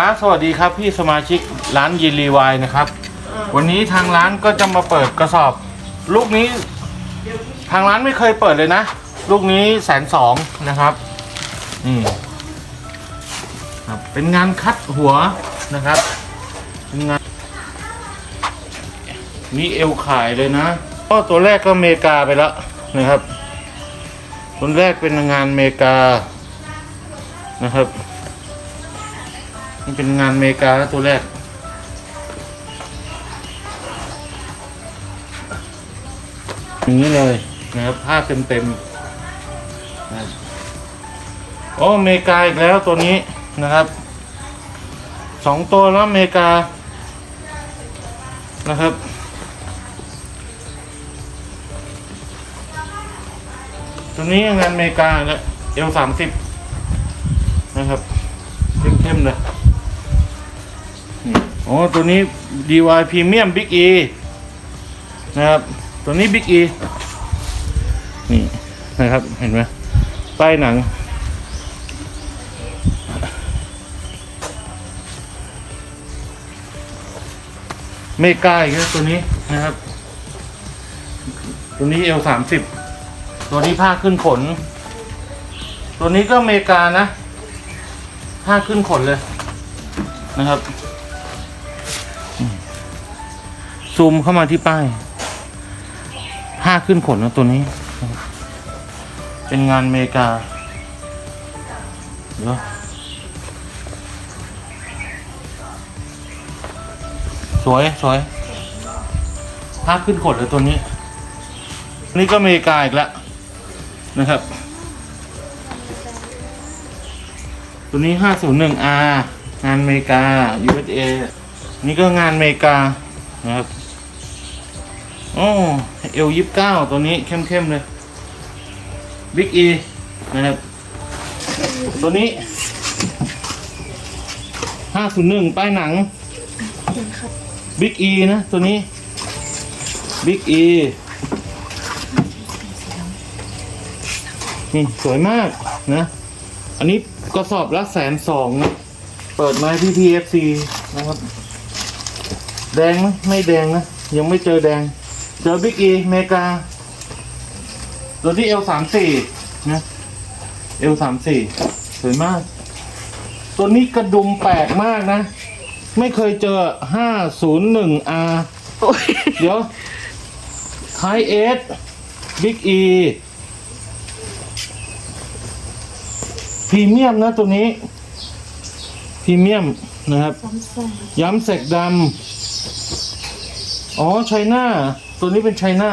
ครับสวัสดีครับพี่สมาชิกร้านยินรีวายนะครับ วันนี้ทางร้านก็จะมาเปิดกระสอบ ลูกนี้ ทางร้านไม่เคยเปิดเลยนะ ลูกนี้แสนสองนะครับนี่ครับเป็นงานคัดหัวนะครับเป็นงานนี่เอวขายเลยนะก็ตัวแรกก็อเมริกาไปแล้วนะครับตัวแรกเป็นงานอเมริกานะครับ นี่เป็นงานอเมริกาตัวแรก อย่างนี้เลยนะครับผ้าเต็มเต็มๆโอ้อเมริกาอีกแล้วตัวนี้นะครับสองตัวแล้วอเมริกานะครับตัวนี้งานอเมริกาแล้วเอลสามสิบนะครับเข้มๆเลย โอ้ตัวนี้ DY Premium Big E นะครับ ตัวนี้ Big E นี่นะครับ เห็นไหมป้ายหนัง เมกาอีกแล้วตัวนี้นะครับ ตัวนี้เอลสามสิบตัวนี้ผ้าขึ้นขน ตัวนี้ก็อเมริกานะผ้าขึ้นขนเลยนะครับ ซูมเข้ามาที่ป้าย ผ้าขึ้นขนนะตัวนี้ เป็นงานอเมริกาเดี๋ยวสวยสวยผ้าขึ้นขนเลยตัวนี้ นี่ก็อเมริกาอีกแล้วนะครับ ตัวนี้ 501R งานอเมริกา USA นี่ก็งานอเมริกานะครับโอ้เอลยี่สิบเก้าตัวนี้เข้มๆเลย Big E นะครับ ตัวนี้501ป้ายหนัง Big E นะ ตัวนี้ Big E นี่สวยมากนะ อันนี้กระสอบละแสนสองนะ เปิดมาที่ PFC นะครับ แดงไหมไม่แดงนะ ยังไม่เจอแดง เจอบิ๊กอีเมกาตัวที่เอลสามสี่นะเอลสามสี่สวยมาก ตัวนี้กระดุมแปลกมากนะ ไม่เคยเจอห้าศูนย์หนึ่ง R เดี๋ยวไทเอสบิ๊กอีพรีเมียมนะตัวนี้พรีเมียม นะครับย้ำเสกดำอ๋อไชน่าตัวนี้เป็นไชน่า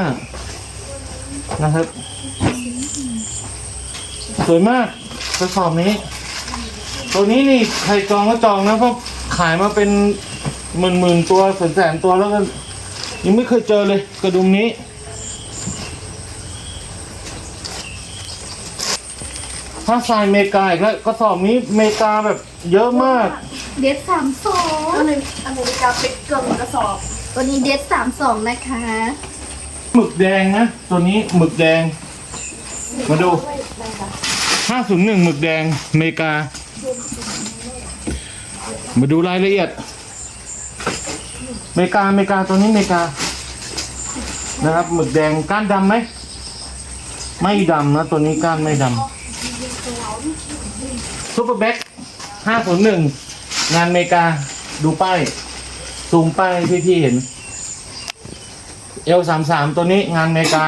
นะครับ สวยมากกระสอบนี้ ตัวนี้นี่ใครจองก็จองนะเพราะขายมาเป็นหมื่นหมื่นๆตัวแสนแสนๆตัวแล้วก็ยังไม่เคยเจอเลยกระดุมนี้ ถ้าทรายเมกาอีกแล้วกระสอบนี้เมกาแบบเยอะมาก เดทสามสองอเมริอเมริกาเป็ดเกินกระสอบ ตัวนี้เดทสามสองนะคะหมึกแดงนะตัวนี้หมึกแดง มาดู501หมึกแดงอเมริกา มาดูรายละเอียดอเมริกาอเมริกาตัวนี้อเมริกา นะครับหมึกแดงก้านดำไหมไม่ดำนะตัวนี้ก้านไม่ดำซุปเปอร์แบ็ค501ง งานอเมริกาดูป้ายซูมป้ายให้พี่เห็น เอลสามสามตัวนี้งานอเมริกา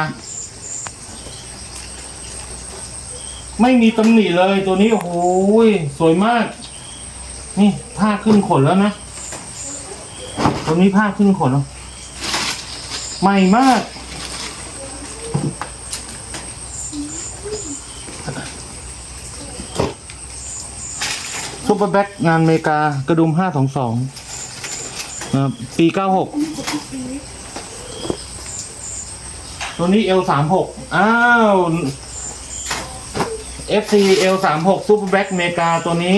ไม่มีตำหนิเลยตัวนี้ โอ้โหยสวยมาก นี่ผ้าขึ้นขนแล้วนะ ตัวนี้ผ้าขึ้นขนแล้วใหม่มาก ซุปเปอร์แบ็กงานอเมริกากระดุมห้าสองสองนะครับปีเก้าหกตัวนี้ L สามหกอ้าว FC L สามหกซูเปอร์แบ็กเมกาตัวนี้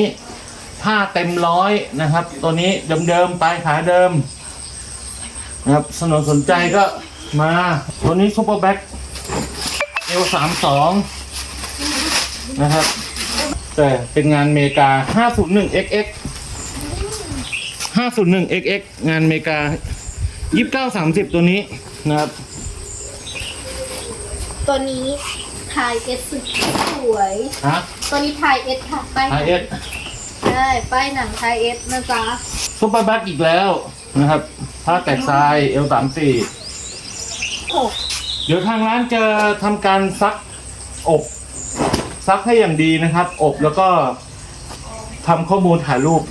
ผ้าเต็มร้อยนะครับ ตัวนี้เดิมๆปลายขาเดิมนะครับสนนสนใจก็มา ตัวนี้ซูเปอร์แบ็ก L สามสองนะครับ แต่เป็นงานเมกา 501 XX 501 XX งานอเมริกา 2930 ตัวนี้นะครับ ตัวนี้ทายเอสสุดสวยฮะตัวนี้ทายเอสค่ะป้ายหนัง IS ใช่ป้ายหนังทายเอสนะจ๊ะซุปเปอร์แบ็กอีกแล้วนะครับ ผ้าแตกทราย L34 โอ้เดี๋ยวทางร้านจะทำการซักอบ ซักให้อย่างดีนะครับ อบแล้วก็ทำข้อมูลถ่ายรูป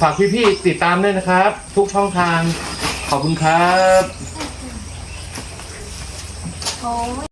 ฝากพี่ๆติดตามด้วยนะครับ ทุกช่องทาง ขอบคุณครับโห